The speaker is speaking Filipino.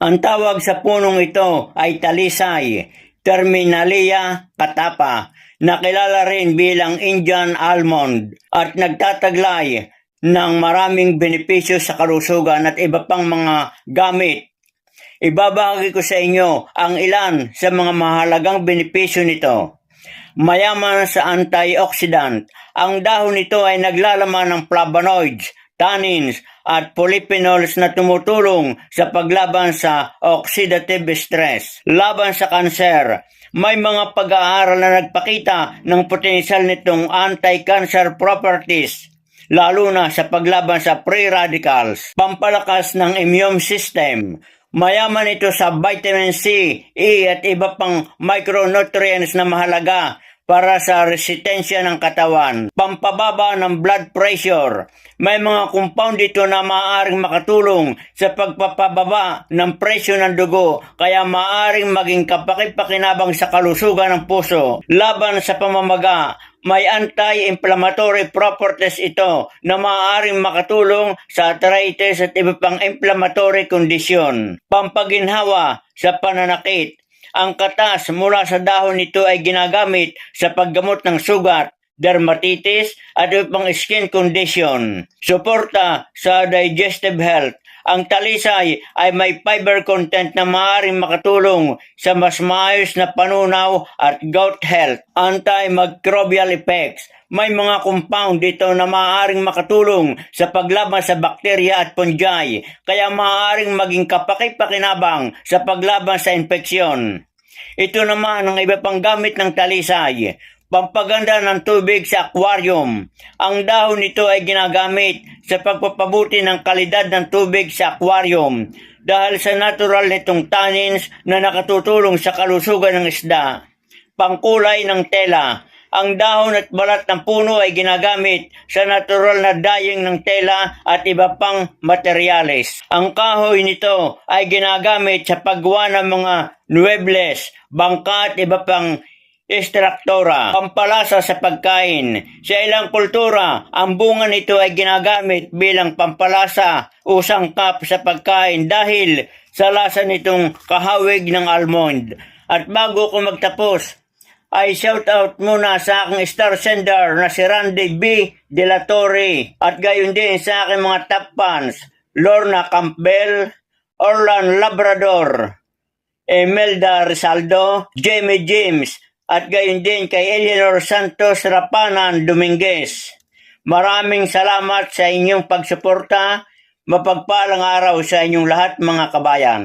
Ang tawag sa punong ito ay talisay, Terminalia catapa, na kilala rin bilang Indian almond at nagtataglay ng maraming benepisyo sa kalusugan at iba pang mga gamit. Ibabahagi ko sa inyo ang ilan sa mga mahalagang benepisyo nito. Mayaman sa antioxidant, ang dahon nito ay naglalaman ng flavonoids, tannins at polyphenols na tumutulong sa paglaban sa oxidative stress. Laban sa kanser, may mga pag-aaral na nagpakita ng potensyal nitong anti-cancer properties lalo na sa paglaban sa free radicals, pampalakas ng immune system. Mayaman ito sa vitamin C, E at iba pang micronutrients na mahalaga para sa resistensya ng katawan. Pampababa ng blood pressure. May mga compound dito na maaaring makatulong sa pagpapababa ng presyo ng dugo kaya maaaring maging kapakipakinabang sa kalusugan ng puso. Laban sa pamamaga, may anti-inflammatory properties ito na maaaring makatulong sa arthritis at iba pang inflammatory condition. Pampaginhawa sa pananakit. Ang katas mula sa dahon nito ay ginagamit sa paggamot ng sugat, dermatitis at iba pang skin condition. Suporta sa digestive health. Ang talisay ay may fiber content na maaaring makatulong sa mas maayos na panunaw at gout health. Antimicrobial effects. May mga compound dito na maaaring makatulong sa paglaban sa bakterya at fungi, kaya maaaring maging kapakipakinabang sa paglaban sa infeksyon. Ito naman ang iba pang gamit ng talisay. Pampaganda ng tubig sa aquarium. Ang dahon nito ay ginagamit sa pagpapabuti ng kalidad ng tubig sa aquarium dahil sa natural nitong tannins na nakatutulong sa kalusugan ng isda. Pangkulay ng tela. Ang dahon at balat ng puno ay ginagamit sa natural na dyeing ng tela at iba pang materyales. Ang kahoy nito ay ginagamit sa paggawa ng mga nuebles, bangka at iba pang Extractora, pampalasa sa pagkain. Sa ilang kultura, ang bunga nito ay ginagamit bilang pampalasa o sangkap sa pagkain dahil sa lasa nitong kahawig ng almond. At bago ko magtapos, ay shout out muna sa aking star sender na si Randy B. De La Torre at gayon din sa aking mga top fans, Lorna Campbell, Orlan Labrador, Emelda Rizaldo, Jamie James, at gayon din kay Eleanor Santos Rapanan Dominguez. Maraming salamat sa inyong pagsuporta. Mapagpalang araw sa inyong lahat mga kabayan.